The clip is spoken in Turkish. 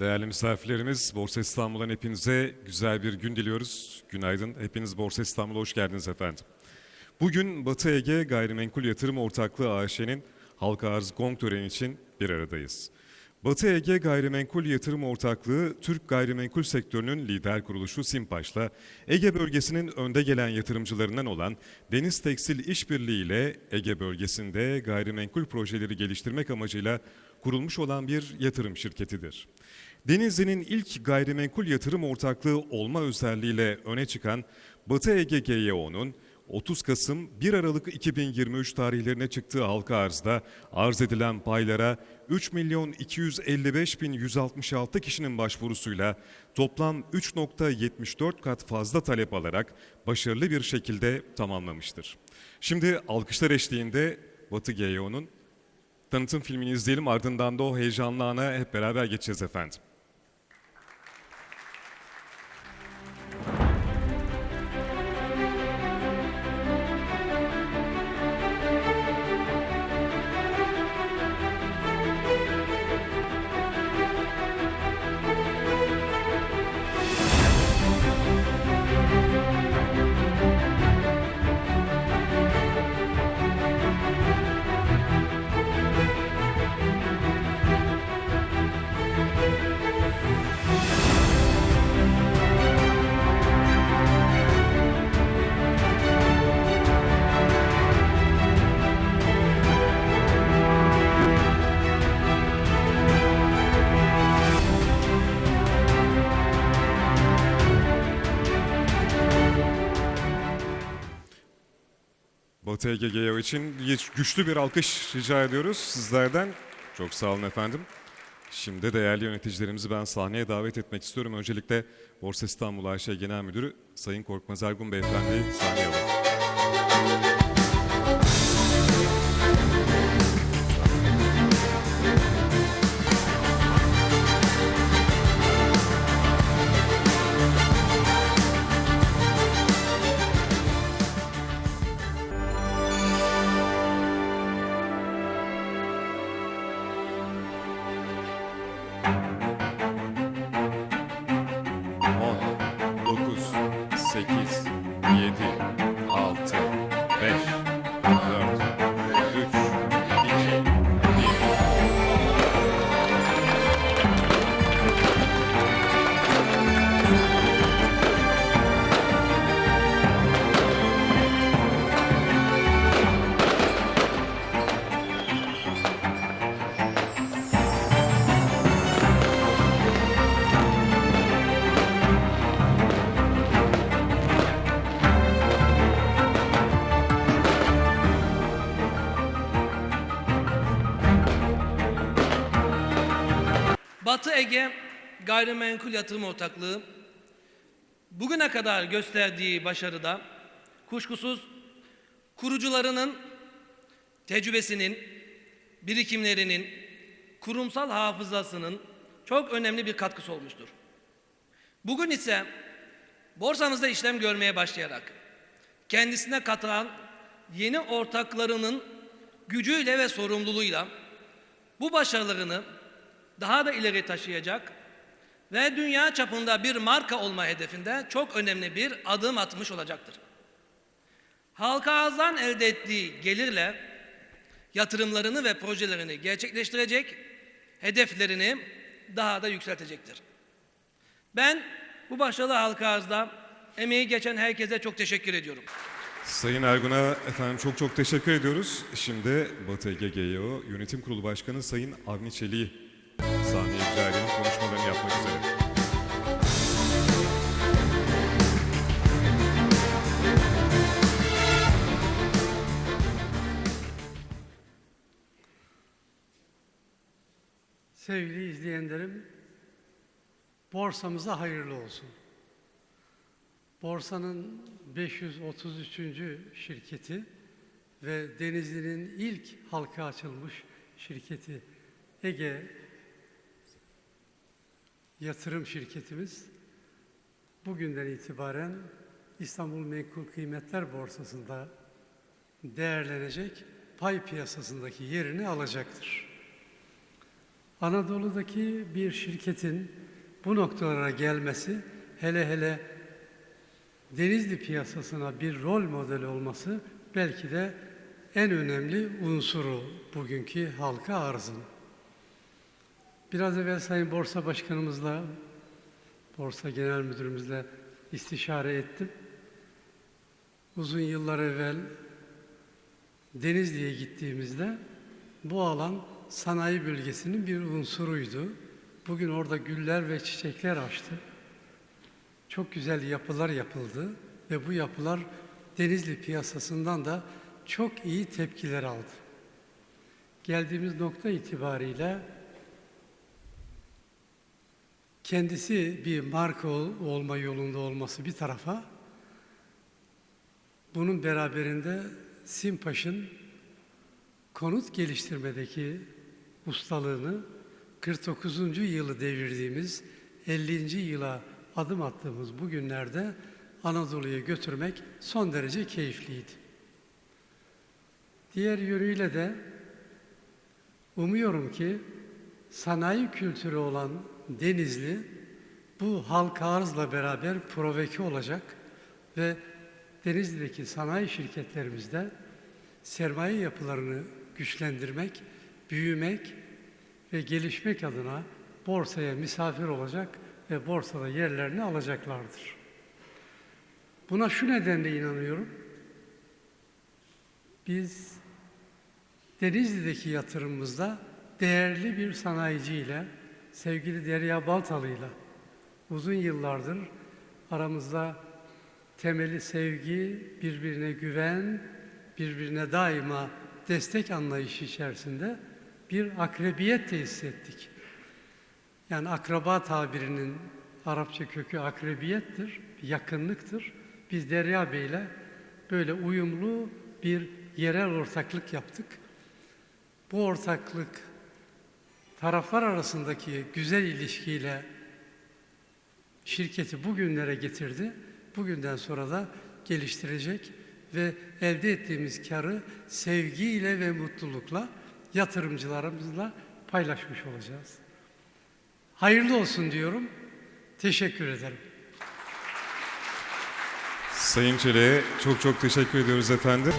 Değerli misafirlerimiz, Borsa İstanbul'dan hepinize güzel bir gün diliyoruz. Günaydın. Hepiniz Borsa İstanbul'a hoş geldiniz efendim. Bugün Batı Ege Gayrimenkul Yatırım Ortaklığı AŞ'nin halka arz gong töreni için bir aradayız. Batı Ege Gayrimenkul Yatırım Ortaklığı, Türk gayrimenkul sektörünün lider kuruluşu Simpaş'la Ege bölgesinin önde gelen yatırımcılarından olan Deniz Tekstil İşbirliği ile Ege bölgesinde gayrimenkul projeleri geliştirmek amacıyla kurulmuş olan bir yatırım şirketidir. Denizli'nin ilk gayrimenkul yatırım ortaklığı olma özelliğiyle öne çıkan Batı Ege GYO'nun 30 Kasım 1 Aralık 2023 tarihlerine çıktığı halka arzda arz edilen paylara 3 milyon 255 bin 166 kişinin başvurusuyla toplam 3.74 kat fazla talep alarak başarılı bir şekilde tamamlamıştır. Şimdi alkışlar eşliğinde Batı GYO'nun tanıtım filmini izleyelim ardından da o heyecanlı ana hep beraber geçeceğiz efendim. GEO için güçlü bir alkış rica ediyoruz sizlerden. Çok sağ olun efendim. Şimdi değerli yöneticilerimizi ben sahneye davet etmek istiyorum. Öncelikle Borsa İstanbul AŞ Genel Müdürü Sayın Korkmaz Ergun Beyefendi'yi sahneye alalım. Batı Ege Gayrimenkul Yatırım Ortaklığı bugüne kadar gösterdiği başarıda kuşkusuz kurucularının tecrübesinin, birikimlerinin, kurumsal hafızasının çok önemli bir katkısı olmuştur. Bugün ise borsamızda işlem görmeye başlayarak kendisine katılan yeni ortaklarının gücüyle ve sorumluluğuyla bu başarılarını daha da ileri taşıyacak ve dünya çapında bir marka olma hedefinde çok önemli bir adım atmış olacaktır. Halka arzdan elde ettiği gelirle yatırımlarını ve projelerini gerçekleştirecek, hedeflerini daha da yükseltecektir. Ben bu başarılı halka arzda emeği geçen herkese çok teşekkür ediyorum. Sayın Ergun'a efendim çok çok teşekkür ediyoruz. Şimdi Batı Ege Yönetim Kurulu Başkanı Sayın Avni Çelik'i sahneye rica edelim konuşmalarını yapmak üzere. Sevgili izleyenlerim, borsamıza hayırlı olsun. Borsanın 533. şirketi ve Denizli'nin ilk halka açılmış şirketi Ege Yatırım Şirketimiz bugünden itibaren İstanbul Menkul Kıymetler Borsası'nda değerlenecek pay piyasasındaki yerini alacaktır. Anadolu'daki bir şirketin bu noktalara gelmesi, hele hele Denizli piyasasına bir rol modeli olması belki de en önemli unsuru bugünkü halka arzın. Biraz evvel Sayın Borsa Başkanımızla, Borsa Genel Müdürümüzle istişare ettim. Uzun yıllar evvel Denizli'ye gittiğimizde bu alan sanayi bölgesinin bir unsuruydu. Bugün orada güller ve çiçekler açtı. Çok güzel yapılar yapıldı ve bu yapılar Denizli piyasasından da çok iyi tepkiler aldı. Geldiğimiz nokta itibariyle kendisi bir marka ol- olma yolunda olması bir tarafa, bunun beraberinde Simpaş'ın konut geliştirmedeki ustalığını 49. yılı devirdiğimiz 50. yıla adım attığımız bu günlerde Anadolu'ya götürmek son derece keyifliydi. Diğer yönüyle de umuyorum ki sanayi kültürü olan Denizli bu halka arzla beraber provoke olacak ve Denizli'deki sanayi şirketlerimizde sermaye yapılarını güçlendirmek, büyümek ve gelişmek adına borsaya misafir olacak ve borsada yerlerini alacaklardır. Buna şu nedenle inanıyorum. Biz Denizli'deki yatırımımızda değerli bir sanayiciyle, sevgili Derya Baltalı'yla uzun yıllardır aramızda temeli sevgi, birbirine güven, birbirine daima destek anlayışı içerisinde bir akrebiyet tesis ettik. Yani akraba tabirinin Arapça kökü akrebiyettir, yakınlıktır. Biz Derya Bey'le böyle uyumlu bir yerel ortaklık yaptık. Bu ortaklık taraflar arasındaki güzel ilişkiyle şirketi bugünlere getirdi. Bugünden sonra da geliştirecek ve elde ettiğimiz karı sevgiyle ve mutlulukla yatırımcılarımızla paylaşmış olacağız. Hayırlı olsun diyorum. Teşekkür ederim. Sayın Çelik'e çok çok teşekkür ediyoruz efendim.